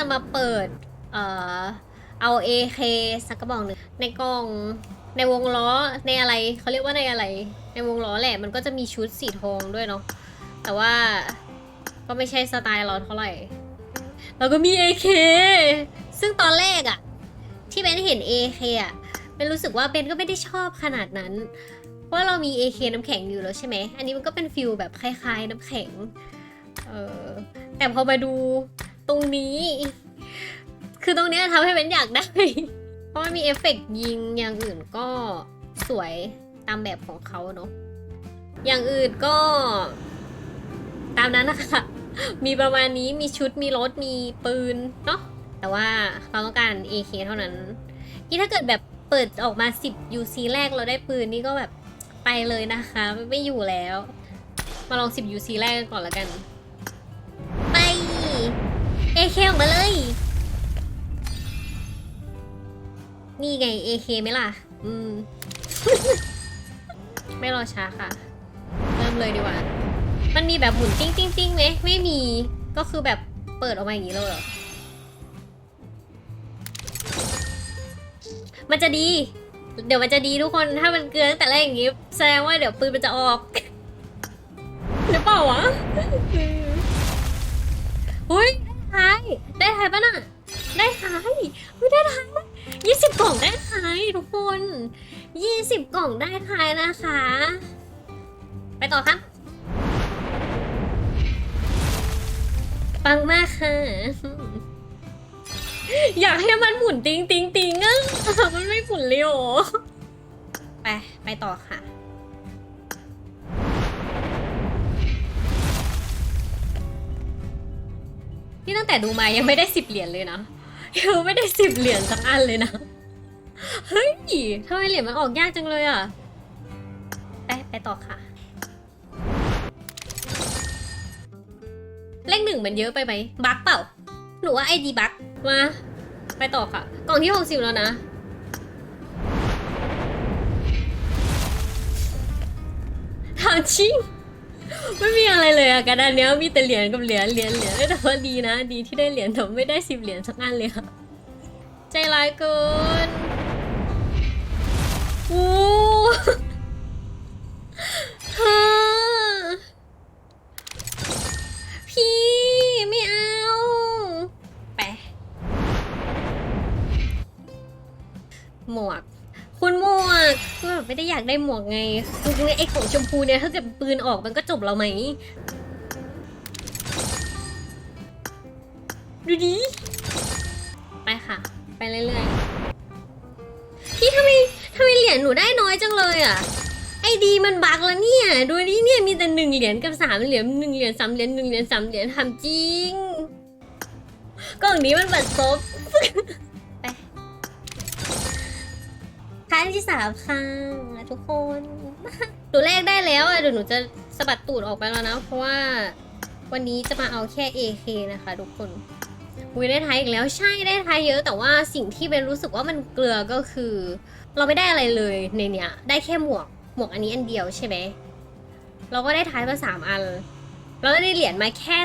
จะมาเปิด เอ่อ เอา AK สักกระบอกหนึ่งในกล่อง ในวงล้อ ในอะไร เขาเรียกว่าในอะไร ในวงล้อแหละ มันก็จะมีชุดสีทองด้วยเนาะ แต่ว่าก็ไม่ใช่สไตล์เราเท่าไหร่ แล้วก็มี AK ซึ่งตอนแรกอะที่เบนเห็น AK อะเป็นรู้สึกว่าเบนก็ไม่ได้ชอบขนาดนั้น เพราะเรามี AK น้ำแข็งอยู่แล้วใช่ไหม อันนี้มันก็เป็นฟิลแบบคล้ายๆน้ำแข็ง เออแต่พอมาดู ตรงนี้ คือตรงเนี้ยทำให้เบนอยากได้ เพราะมันมีเอฟเฟกต์ยิงอย่างอื่นก็สวยตามแบบของเขาเนาะอย่างอื่นก็ตามนั้นนะคะมีประมาณนี้มีชุดมีรถมีปืนเนาะแต่ว่าเราต้องการ AK เท่านั้น นี่ถ้าเกิดแบบเปิดออกมา 10 UC แรกเราได้ปืนนี่ก็แบบไปเลยนะคะ ไม่อยู่แล้ว มาลอง 10 UC แรกกันก่อนละกัน AK ออกมาเลย นี่ไง AK ไหมล่ะ อืม ไม่รอช้าค่ะ เริ่มเลยดีกว่า มันมีแบบหมุนติ้งติ้งติ้งไหมไม่มี ก็คือแบบเปิดออกมาอย่างนี้เลย มันจะดี เดี๋ยวมันจะดีทุกคน ถ้ามันเกลือตั้งแต่แรกอย่างนี้ แสดงว่าเดี๋ยวปืนมันจะออกหรือเปล่าวะอุ้ย ท้ายได้ท้ายปะน่ะ ได้ท้ายอุ้ยได้ท้ายยี่สิบกล่องได้ท้ายทุกคนยี่สิบกล่องได้ท้ายนะคะ ไปต่อครับปังมากค่ะ อยากให้มันหมุนติงติงติงอะมันไม่หมุนเลยเหรอไป ไปต่อค่ะ นี่ตั้งแต่ดูมายังไม่ได้สิบเหรียญเลยนะยังไม่ได้สิบเหรียญสักอันเลยนะ เฮ้ยทำไมเหรียญมันออกยากจังเลยอะ ไปไปต่อค่ะ เลขหนึ่งมันเยอะไปไหมบั๊กเปล่า หนูว่าไอดีบั๊กมา ไปต่อค่ะ กล่องที่หกสิบแล้วนะถามจริง ไม่มีอะไรเลยอะกระดานเนี้ยมีแต่เหรียญกับเหรียญเหรียญเหรียญแต่ว่าดีนะ ดีที่ได้เหรียญแต่ไม่ได้สิบเหรียญสักอันเลยค่ะใจร้ายเกินอู้ฮ่าพี่ไม่เอาไปหมวก คุณหมวกก็แบบไม่ได้อยากได้หมวกไงคือไอ้ของชมพูเนี่ยถ้าเกิดปืนออกมันก็จบแล้วไหมดูดิไปค่ะ ไปเรื่อยๆพี่ทำไมทำไมเหรียญหนูได้น้อยจังเลยอะไอดีมันบักแล้วเนี่ยดูดิเนี่ยมีแต่หนึ่งเหรียญกับสามเหรียญหนึ่งเหรียญสามเหรียญหนึ่งเหรียญสามเหรียญทำจริงกล่องนี้มันบัตรซบ ไปท้ายที่สามค่ะทุกคนหนูแรกได้แล้วอะเดี๋ยวหนูจะสะบัดตูดออกไปแล้วนะ เพราะว่าวันนี้จะมาเอาแค่ AK นะคะทุกคนอุ้ยได้ท้ายอีกแล้วใช่ได้ท้ายเยอะ แต่ว่าสิ่งที่เป็นรู้สึกว่ามันเกลือก็คือ เราไม่ได้อะไรเลยในเนี้ยได้แค่หมวกหมวกอันนี้อันเดียวใช่ไหมเราก็ได้ท้ายมาสามอัน แล้วก็ได้เหรียญมาแค่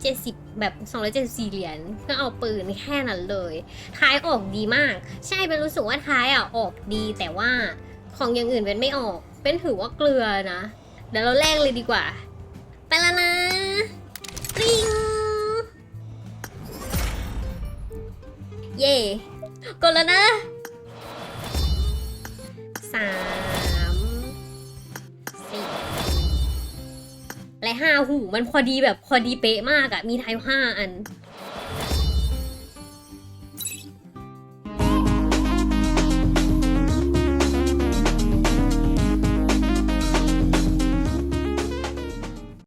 270 แบบ 274 เหรียญเพื่อเอาปืนแค่นั้นเลย ท้ายออกดีมาก ใช่เป็นรู้สึกว่าท้ายอะออกดี แต่ว่าของอย่างอื่นเป็นไม่ออก เป็นถือว่าเกลือนะ เดี๋ยวเราแลกเลยดีกว่า ไปแล้วนะปริงเย่กดแล้วนะสาม และห้าหูมันพอดีแบบพอดีเป๊ะมากอะมีท้ายห้าอัน